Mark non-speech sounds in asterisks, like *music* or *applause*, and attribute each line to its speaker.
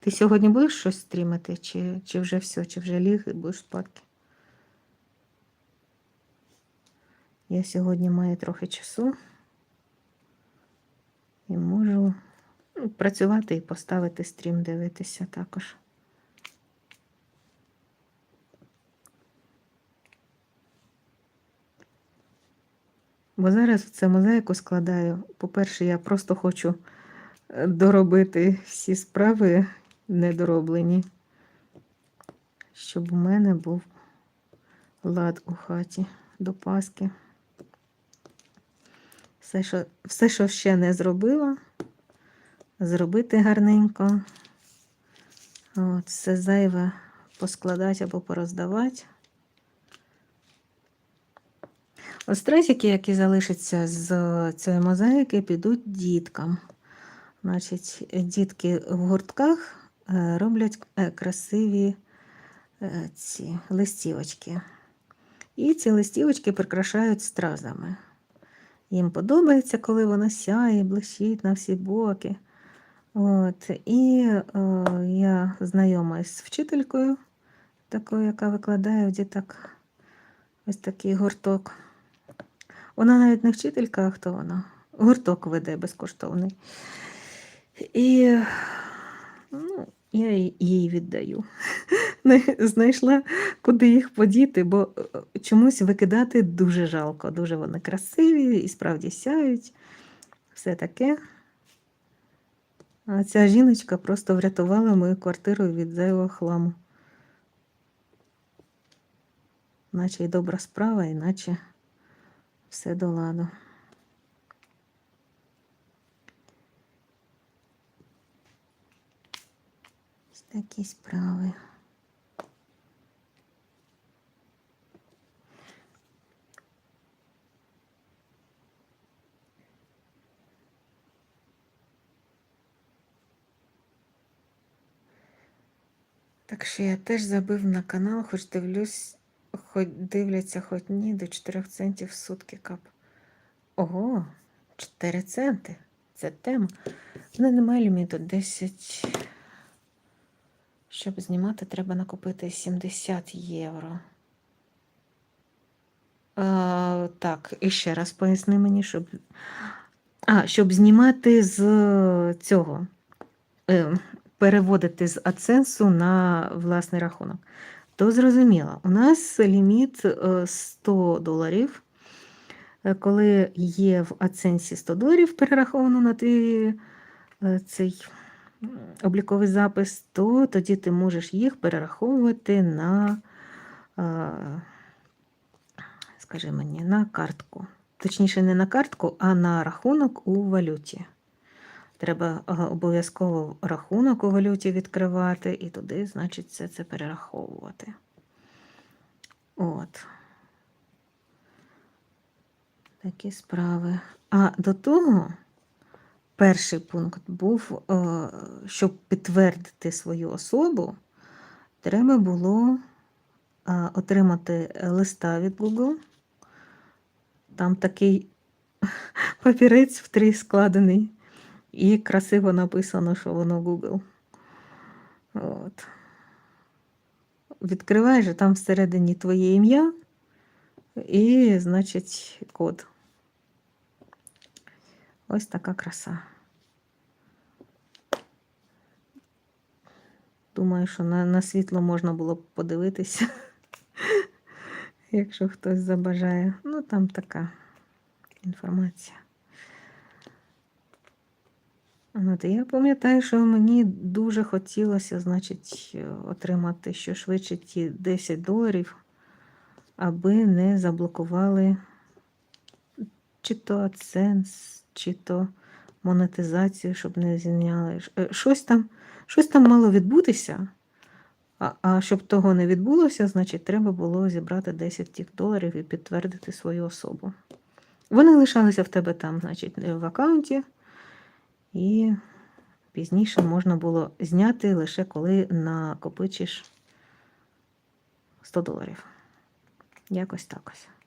Speaker 1: Ти сьогодні будеш щось стрімити, чи, чи вже все, чи вже ліг і будеш спадки? Я сьогодні маю трохи часу і можу ну, працювати і поставити стрім, дивитися також. Бо зараз це мозаїку складаю. По-перше, я просто хочу е, доробити всі справи недороблені, щоб у мене був лад у хаті до Пасхи. Все, що, все, що ще не зробила, зробити гарненько. От, все зайве поскладати або пороздавати. Ось стресики, які залишаться з цієї мозаїки, підуть діткам. Значить, дітки в гуртках роблять е, красиві е, ці листівочки. І ці листівочки прикрашають стразами. Їм подобається, коли вона сяє, блищить на всі боки. От. І е, я знайома з вчителькою, такою, яка викладає в діток ось такий гурток. Вона навіть не вчителька, а хто вона? Гурток веде безкоштовний. І ну, я їй- віддаю. *laughs* Знайшла, куди їх подіти, бо е, чомусь викидати дуже жалко. Дуже вони красиві і справді сяють. Все таке. А ця жіночка просто врятувала мою квартиру від зайвого хламу. Наче й добра справа, іначе все до ладу. Такі справи. Так що я теж забив на канал, хоч дивлюсь, хоч дивляться, хоч ні, до 4 центів в сутки кап. Ого, 4 центи. Це тема. У мене немає ліміту 10. Щоб знімати, треба накопити 70 євро. А, так, і ще раз поясни мені, щоб. А, щоб знімати з цього. Е, переводити з Аценсу на власний рахунок. То зрозуміло, у нас ліміт е, 100 доларів. Е, Коли є в Аценсі 100 доларів перераховано на твій е, цей обліковий запис, то тоді ти можеш їх перераховувати на, е, скажи мені, на картку. Точніше, не на картку, а на рахунок у валюті. Треба е, обов'язково рахунок у валюті відкривати і туди, значить, все це перераховувати. От. Такі справи. А до того перший пункт був, е, щоб підтвердити свою особу, треба було е, отримати листа від Google. Там такий *laughs* папірець в три складений. І красиво написано, що воно Google. От. Відкриваєш, там всередині твоє ім'я і, значить, код. Ось така краса. Думаю, що на, на світло можна було б подивитися, *laughs* якщо хтось забажає. Ну, там така інформація. От, я пам'ятаю, що мені дуже хотілося, значить, отримати що швидше ті 10 доларів, аби не заблокували чи то AdSense, чи то монетизацію, щоб не зняли. Е, Щось там, щось там мало відбутися. А, а щоб того не відбулося, значить, треба було зібрати 10 тих доларів і підтвердити свою особу. Вони лишалися в тебе там, значить, в аккаунті. І пізніше можна було зняти лише коли накопичиш 100 доларів. Якось так ось.